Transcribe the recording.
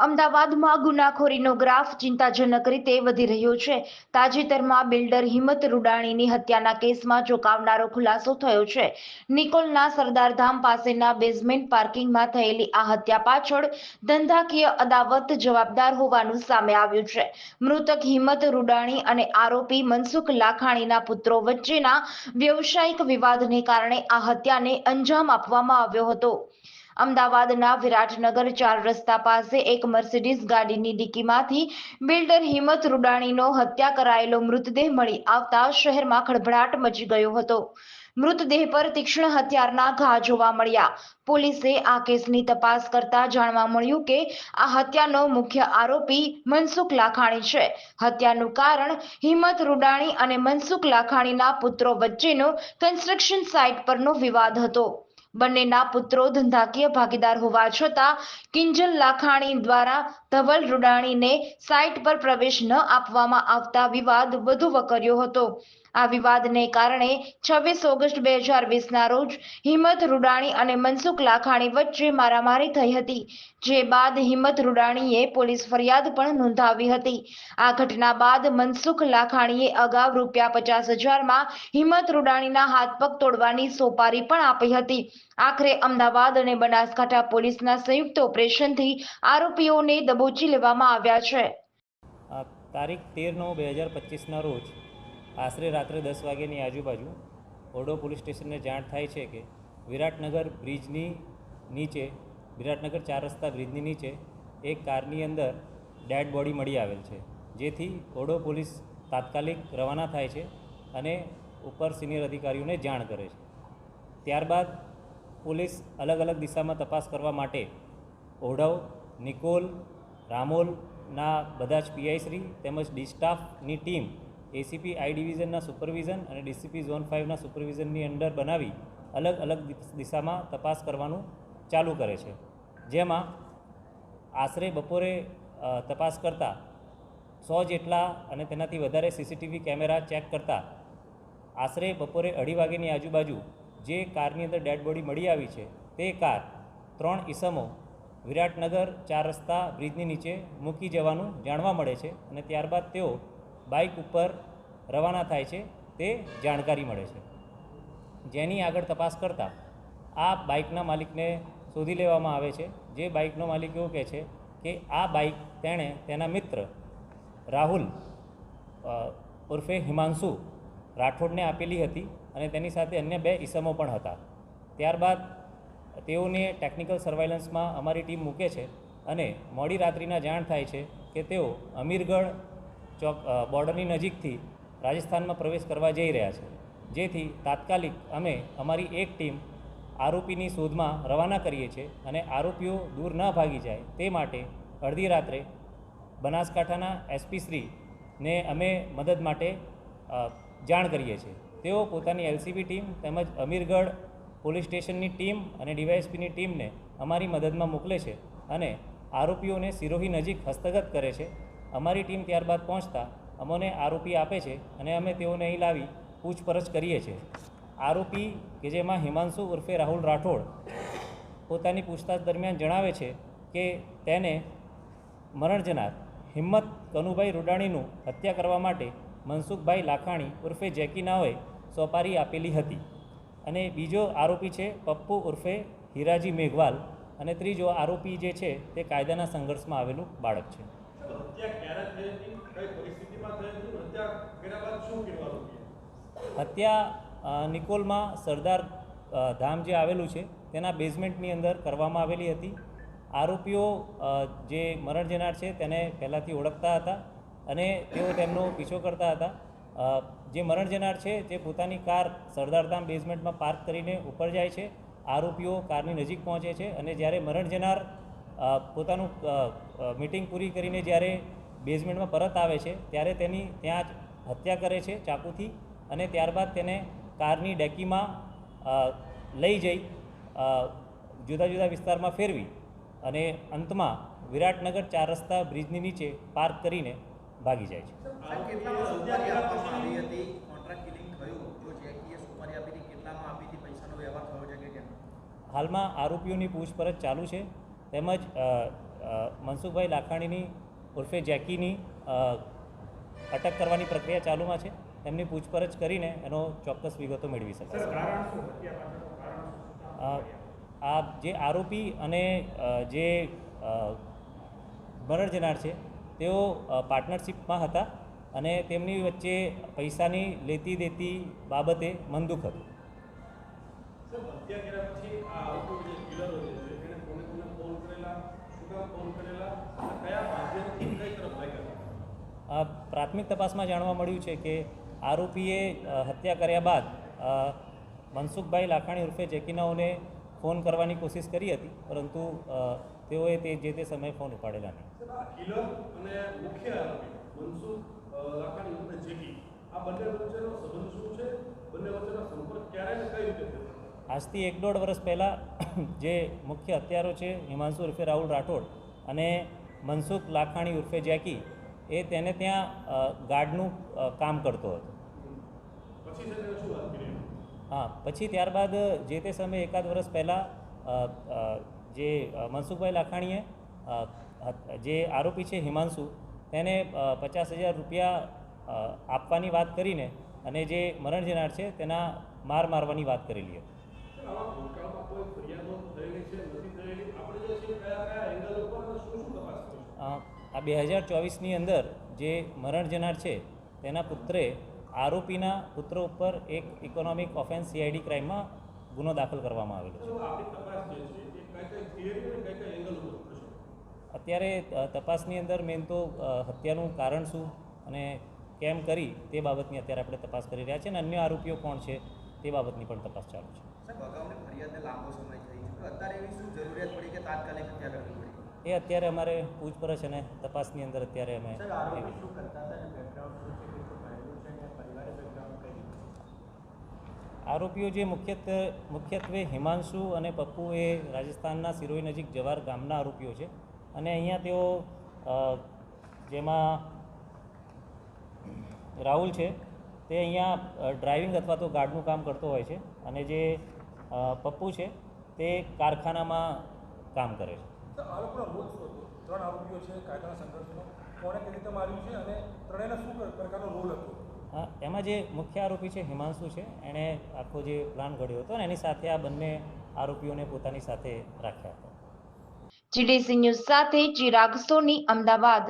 અમદાવાદમાં ગુનાખોરીનો ગ્રાફ ચિંતાજનક રીતે વધી રહ્યો છે. તાજેતરમાં બિલ્ડર હિંમત રૂડાણીની હત્યાના કેસમાં ચોંકાવનારો ખુલાસો થયો છે. નિકોલના સરદારધામ પાસેના બેઝમેન્ટ પાર્કિંગમાં થયેલી આ હત્યા પાછળ ધંધાકીય અદાવત જવાબદાર હોવાનું સામે આવ્યું છે. મૃતક હિંમત રૂડાણી અને આરોપી મનસુખ લાખાણીના પુત્રો વચ્ચેના વ્યવસાયિક વિવાદને કારણે આ હત્યાને અંજામ આપવામાં આવ્યો હતો. અમદાવાદના વિરાટનગર ચાર રસ્તા પાસે એક મર્સિડીઝ ગાડીની ડિક્કીમાંથી બિલ્ડર હિંમત રૂડાણીનો હત્યા કરાયેલો મૃતદેહ મળી આવતા શહેરમાં ખળભળાટ મચી ગયો હતો. મૃતદેહ પર તીક્ષ્ણ હથિયારના ઘા જોવા મળ્યા. પોલીસે આ કેસની તપાસ કરતા જાણવા મળ્યું કે આ હત્યાનો મુખ્ય આરોપી મનસુખ લાખાણી છે. હત્યાનું કારણ હિંમત રૂડાણી અને મનસુખ લાખાણીના પુત્રો વચ્ચેનો કન્સ્ટ્રક્શન સાઇટ પરનો વિવાદ હતો. બંનેના પુત્રો ધંધાકીય ભાગીદાર હોવા છતાં કિંજલ લાખાણી દ્વારા ધવલ રૂડાણીને સાઇટ પર પ્રવેશ ન આપવામાં આવતા વિવાદ વધુ વકર્યો હતો. આ વિવાદને કારણે છવ્વીસ ઓગસ્ટ બે હજાર વીસના રોજ હિંમત રૂડાણી અને મનસુખ લાખાણી વચ્ચે મારામારી થઈ હતી, જે બાદ હિંમત રૂડાણીએ પોલીસ ફરિયાદ પણ નોંધાવી હતી. આ ઘટના બાદ મનસુખ લાખાણીએ અગાઉ રૂપિયા પચાસ હજારમાં હિંમત રૂડાણીના હાથ પગ તોડવાની સોપારી પણ આપી હતી. આખરે અમદાવાદ અને બનાસકાંઠા પોલીસના સંયુક્ત ઓપરેશનથી આરોપીઓને દબોચી લેવામાં આવ્યા છે. તારીખ તેર બે હજાર પચીસના રોજ આશરે રાત્રે દસ વાગ્યાની આજુબાજુ ઓરડો પોલીસ સ્ટેશનને જાણ થાય છે કે વિરાટનગર બ્રિજની નીચે, વિરાટનગર ચાર રસ્તા બ્રિજની નીચે એક કારની અંદર ડેડ બોડી મળી આવેલ છે. જેથી ઓરડો પોલીસ તાત્કાલિક રવાના થાય છે અને ઉપર સિનિયર અધિકારીઓને જાણ કરે છે. ત્યારબાદ પોલીસ અલગ અલગ દિશામાં તપાસ કરવા માટે ઓઢવ, નિકોલ, રામોલના બધા જ પીઆઈશ્રી તેમજ ડી સ્ટાફની ટીમ એસીપી, આઈ ડિવિઝનના સુપરવિઝન અને ડીસીપી ઝોન ફાઇવના સુપરવિઝનની અંડર બનાવી અલગ અલગ દિશામાં તપાસ કરવાનું ચાલુ કરે છે. જેમાં આશરે બપોરે તપાસ કરતાં સો જેટલા અને તેનાથી વધારે સીસીટીવી કેમેરા ચેક કરતાં આશરે બપોરે અઢી વાગ્યાની આજુબાજુ જે કારની અંદર ડેડ બોડી મળી આવી છે તે કાર ત્રણ ઈસમો વિરાટનગર ચાર રસ્તા બ્રિજની નીચે મૂકી જવાનું જાણવા મળે છે અને ત્યારબાદ તેઓ બાઇક ઉપર રવાના થાય છે તે જાણકારી મળે છે. જેની આગળ તપાસ કરતાં આ બાઇકના માલિકને શોધી લેવામાં આવે છે. જે બાઇકનો માલિક એવું કહે છે કે આ બાઇક તેણે તેના મિત્ર રાહુલ ઉર્ફે હિમાંશુ રાઠોડને આપેલી હતી અને તેની સાથે અન્ય બે ઈસમો પણ હતા. ત્યારબાદ તેઓને ટેકનિકલ સર્વાઇલન્સમાં અમારી ટીમ મૂકે છે અને મોડી રાત્રિના જાણ થાય છે કે તેઓ અમીરગઢ ચોક બોર્ડરની નજીકથી રાજસ્થાનમાં પ્રવેશ કરવા જઈ રહ્યા છે. જેથી તાત્કાલિક અમે અમારી એક ટીમ આરોપીની શોધમાં રવાના કરીએ છીએ અને આરોપીઓ દૂર ન ભાગી જાય તે માટે અડધી રાત્રે બનાસકાંઠાના એસપી શ્રીને અમે મદદ માટે જાણ કરીએ છીએ. તેઓ પોતાની એલસીબી ટીમ તેમજ અમીરગઢ પોલીસ સ્ટેશનની ટીમ અને ડીવાયએસપીની ટીમને અમારી મદદમાં મોકલે છે અને આરોપીઓને સિરોહી નજીક હસ્તગત કરે છે. અમારી ટીમ ત્યારબાદ પહોંચતા અમોને આરોપી આપે છે અને અમે તેઓને અહીં લાવી પૂછપરછ કરીએ છીએ. આરોપી કે જેમાં હિમાંશુ ઉર્ફે રાહુલ રાઠોડ પોતાની પૂછતાછ દરમિયાન જણાવે છે કે તેને મરણ જનાર હિંમત કનુભાઈ રૂડાણીનું હત્યા કરવા માટે મનસુખભાઈ લાખાણી ઉર્ફે જેકી નાઓએ સોપારી આપેલી હતી. અને બીજો આરોપી છે પપ્પુ ઉર્ફે હીરાજી મેઘવાલ અને ત્રીજો આરોપી જે છે તે કાયદાના સંઘર્ષમાં આવેલું બાળક છે. હત્યા નિકોલમાં સરદાર ધામ જે આવેલું છે, તેના બેઝમેન્ટની અંદર કરવામાં આવેલી હતી. આરોપીઓ જે મરણ જનાર છે, તેને પહેલાંથી ઓળખતા હતા અને તેઓ તેમનો પીછો કરતા હતા. જે મરણ જનાર છે, તે પોતાની કાર સરદારધામ બેઝમેન્ટમાં પાર્ક કરીને ઉપર જાય છે. આરોપીઓ કારની નજીક પહોંચે છે અને જ્યારે મરણ જનાર પોતાનું મિટિંગ પૂરી કરીને જ્યારે બેઝમેન્ટમાં પરત આવે છે ત્યારે તેની ત્યાં જ હત્યા કરે છે ચાકુથી અને ત્યારબાદ તેને કારની ડેકીમાં લઈ જઈ જુદા જુદા વિસ્તારમાં ફેરવી અને અંતમાં વિરાટનગર ચાર રસ્તા બ્રિજની નીચે પાર્ક કરીને ભાગી જાય છે. હાલમાં આરોપીઓની પૂછપરછ ચાલુ છે તેમજ મનસુખભાઈ લાખાણીની ઉર્ફે જેકીની અટક કરવાની પ્રક્રિયા ચાલુમાં છે. તેમની પૂછપરછ કરીને એનો ચોક્કસ વિગતો મેળવી શકાશે આ જે આરોપી અને જે મરણ જનાર છે તેઓ પાર્ટનરશીપમાં હતા અને તેમની વચ્ચે પૈસાની લેતી દેતી બાબતે મનદુખ હતું. કયા પ્રાથમિક તપાસમાં જાણવા મળ્યું છે કે આરોપીએ હત્યા કર્યા બાદ મનસુખભાઈ લાખાણી ઉર્ફે જેકીનાઓને ફોન કરવાની કોશિશ કરી હતી પરંતુ તેઓએ તે જે તે સમયે ફોન ઉપાડેલા નહીં. આજથી એક દોઢ વર્ષ પહેલાં જે મુખ્ય હત્યારો છે હિમાંશુ ઉર્ફે રાહુલ રાઠોડ અને મનસુખ લાખાણી ઉર્ફે જેકી એ તેને ત્યાં ગાર્ડનું કામ કરતો હતો. હા પછી ત્યારબાદ જે તે સમયે એકાદ વર્ષ પહેલાં જે મનસુખભાઈ લાખાણીએ જે આરોપી છે હિમાંશુ તેને પચાસ હજાર રૂપિયા આપવાની વાત કરીને અને જે મરણ જનાર છે તેના માર મારવાની વાત કરેલી હતી. ફરિયાદો થયેલી છે નથી થયેલી? આપણે જે છે કયા કયા એંગલ ઉપર શું શું તપાસ કરી છે અ, આ બે હજાર ચોવીસની અંદર જે મરણ જનાર છે, તેના પુત્રે આરોપીના પુત્ર ઉપર એક ઇકોનોમિક ઓફેન્સ સીઆઈડી ક્રાઇમમાં ગુનો દાખલ કરવામાં આવેલો છે. અત્યારે તપાસની અંદર મેન તો હત્યાનું કારણ શું અને કેમ કરી તે બાબતની અત્યારે આપણે તપાસ કરી રહ્યા છીએ અને અન્ય આરોપીઓ કોણ છે તે બાબતની પણ તપાસ ચાલુ છે. સાહેબ ફરિયાદને લાંબો સમય થઈ છે અત્યારે એવી શું જરૂરિયાત પડી કે તાત્કાલિક હત્યા કરવી એ અત્યારે અમારે પૂછપરછ અને તપાસની અંદર અત્યારે અમે આરોપીઓ જે મુખ્યત્વે મુખ્યત્વે હિમાંશુ અને પપ્પુ એ રાજસ્થાનના સિરોહી નજીક જવાર ગામના આરોપીઓ છે. અને અહીંયા તેઓ જેમાં રાહુલ છે તે અહીંયા ડ્રાઇવિંગ અથવા તો ગાર્ડનું કામ કરતો હોય છે. અને જે પપ્પુ છે તે કારખાનામાં કામ કરે છે. તો આરોપનો રોલ શું હતો. ત્રણ આરોપીઓ છે કાયદાના સંઘર્ષનો. કોણે કેવી રીતે માર્યું છે અને ત્રણેયનો શું પ્રકારનો રોલ હતો? એમાં જે મુખ્ય આરોપી છે હિમાંશુ છે એણે આખો જે પ્લાન ઘડ્યો હતો ને એની સાથે આ બંને આરોપીઓને પોતાની સાથે રાખ્યા હતા. જીડીસી ન્યૂઝ સાથે ચિરાગ સોની અમદાવાદ.